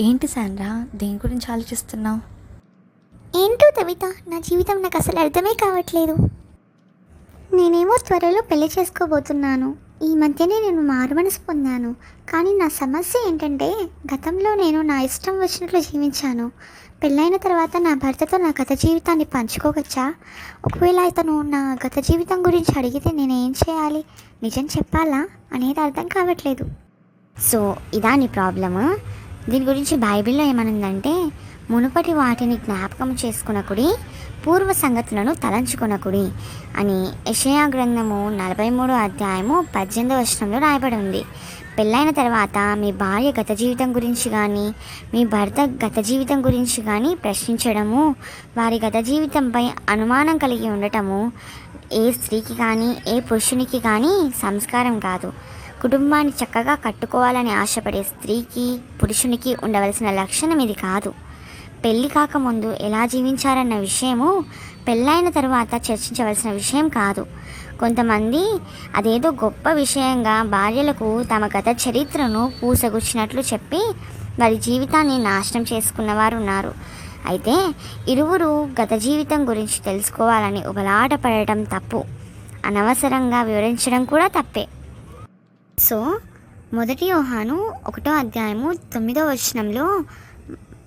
ఏంటి శాండ్రా దేని గురించి ఆలోచిస్తున్నావు? ఏంటో కవిత నా జీవితం నాకు అసలు అర్థమే కావట్లేదు. నేనేమో త్వరలో పెళ్ళి చేసుకోబోతున్నాను. ఈ మధ్యనే నేను మారుమనసు పొందాను. కానీ నా సమస్య ఏంటంటే గతంలో నేను నా ఇష్టం వచ్చినట్లు జీవించాను. పెళ్ళైన తర్వాత నా భర్తతో నా గత జీవితాన్ని పంచుకోవచ్చా? ఒకవేళ ఇతను నా గత జీవితం గురించి అడిగితే నేను ఏం చేయాలి? నిజం చెప్పాలా? అనేది అర్థం కావట్లేదు. సో ఇదా నీ ప్రాబ్లము? దీని గురించి బైబిల్లో ఏమనుందంటే మునుపటి వాటిని జ్ఞాపకం చేసుకునకుడి పూర్వ సంగతులను తలంచుకునకుడి అని యషయా గ్రంథము నలభై మూడో అధ్యాయము పద్దెనిమిదో వచనంలో రాయబడి ఉంది. పెళ్ళైన తర్వాత మీ భార్య గత జీవితం గురించి కానీ మీ భర్త గత జీవితం గురించి కానీ ప్రశ్నించడము వారి గత జీవితంపై అనుమానం కలిగి ఉండటము ఏ స్త్రీకి కానీ ఏ పురుషునికి కానీ సంస్కారం కాదు. కుటుంబాన్ని చక్కగా కట్టుకోవాలని ఆశపడే స్త్రీకి పురుషునికి ఉండవలసిన లక్షణం ఇది కాదు. పెళ్ళి కాకముందు ఎలా జీవించారన్న విషయము పెళ్ళైన తర్వాత చర్చించవలసిన విషయం కాదు. కొంతమంది అదేదో గొప్ప విషయంగా భార్యలకు తమ గత చరిత్రను పూసగుచ్చినట్లు చెప్పి వారి జీవితాన్ని నాశనం చేసుకున్నవారు ఉన్నారు. అయితే ఇరువురు గత జీవితం గురించి తెలుసుకోవాలని ఉబలాట పడటం తప్పు. అనవసరంగా వివరించడం కూడా తప్పే. సో మొదటి యోహాను ఒకటో అధ్యాయము తొమ్మిదో వచనంలో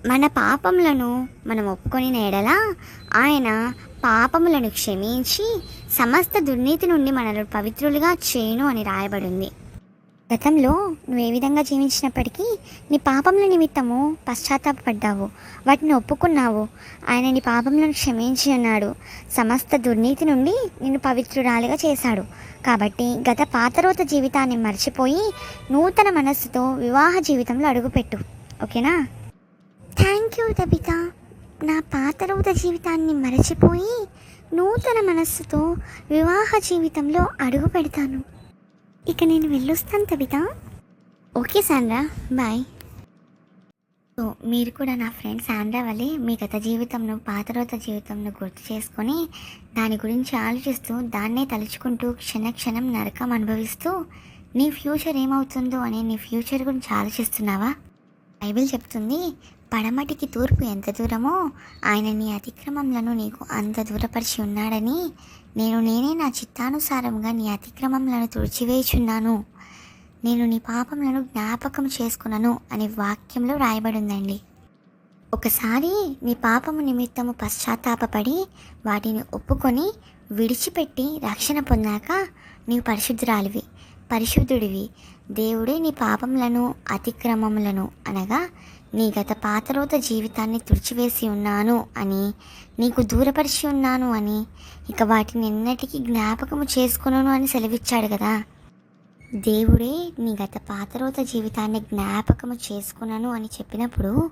మన పాపములను మనం ఒప్పుకొని నేడలా ఆయన పాపములను క్షమించి సమస్త దుర్నీతి నుండి మనల్ని పవిత్రులుగా చేయను అని రాయబడింది. గతంలో నువ్వు ఏ విధంగా జీవించినప్పటికీ నీ పాపముల నిమిత్తము పశ్చాత్తాపడ్డావు వాటిని ఒప్పుకున్నావు. ఆయన నీ పాపములను క్షమించి అన్నాడు. సమస్త దుర్నీతి నుండి నిన్ను పవిత్రురాలిగా చేశాడు. కాబట్టి గత పాతరోత జీవితాన్ని మర్చిపోయి నూతన మనస్సుతో వివాహ జీవితంలో అడుగుపెట్టు. ఓకేనా? థ్యాంక్ యూ దబిత నా పాతరోత జీవితాన్ని మరచిపోయి నూతన మనస్సుతో వివాహ జీవితంలో అడుగు పెడతాను ఇక నేను వెళ్ళొస్తాను Kavitha okay Sandra bye. So మీరు కూడా నా ఫ్రెండ్ సాండ్రా వల్లే మీ గత జీవితంను పాతరోత జీవితంను గుర్తు చేసుకొని దాని గురించి ఆలోచిస్తూ దాన్నే తలుచుకుంటూ క్షణ క్షణం నరకం అనుభవిస్తూ నీ ఫ్యూచర్ ఏమవుతుందో అనే నీ ఫ్యూచర్ గురించి ఆలోచిస్తున్నావా? బైబిల్ చెప్తుంది పడమటికి తూర్పు ఎంత దూరమో ఆయన నీ అతిక్రమములను నీకు అంత దూరపరిచి ఉన్నాడని నేను నేనే నా చిత్తానుసారంగా నీ అతిక్రమములను తుడిచివేయుచున్నాను. నేను నీ పాపములను జ్ఞాపకం చేసుకున్నాను అనే వాక్యంలో రాయబడిందండి. ఒకసారి నీ పాపము నిమిత్తము పశ్చాత్తాపపడి వాటిని ఒప్పుకొని విడిచిపెట్టి రక్షణ పొందాక నీవు పరిశుద్ధురాలివి పరిశుద్ధుడివి. దేవుడే నీ పాపములను అతిక్రమములను అనగా నీ గత పాత రోజు జీవితాన్ని తుడిచివేసి ఉన్నాను అని నీకు దూరపరిచి ఉన్నాను అని ఇక వాటిని ఎన్నటికీ జ్ఞాపకము చేసుకున్నాను అని సెలవిచ్చాడు కదా. దేవుడే నీ గత పాతరోత జీవితాన్ని జ్ఞాపకము చేసుకున్నాను అని చెప్పినప్పుడు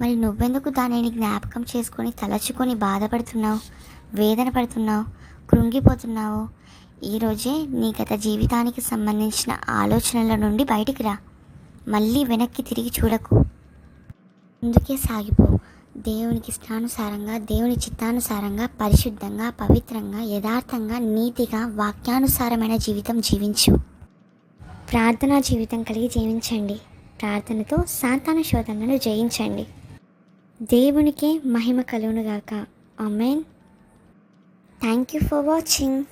మరి నువ్వెందుకు దానిని జ్ఞాపకం చేసుకొని తలచుకొని బాధపడుతున్నావు? వేదన పడుతున్నావు? కృంగిపోతున్నావు? ఈరోజే నీ గత జీవితానికి సంబంధించిన ఆలోచనల నుండి బయటికి రా. మళ్ళీ వెనక్కి తిరిగి చూడకు. ముందుకే సాగిపో. దేవునికి ఇష్టానుసారంగా దేవుని చిత్తానుసారంగా పరిశుద్ధంగా పవిత్రంగా యథార్థంగా నీతిగా వాక్యానుసారమైన జీవితం జీవించు. ప్రార్థనా జీవితం కలిగి జీవించండి. ప్రార్థనతో సాంతాన శోధనను జయించండి. దేవునికే మహిమ కలుగునుగాక. Amen thank you for watching.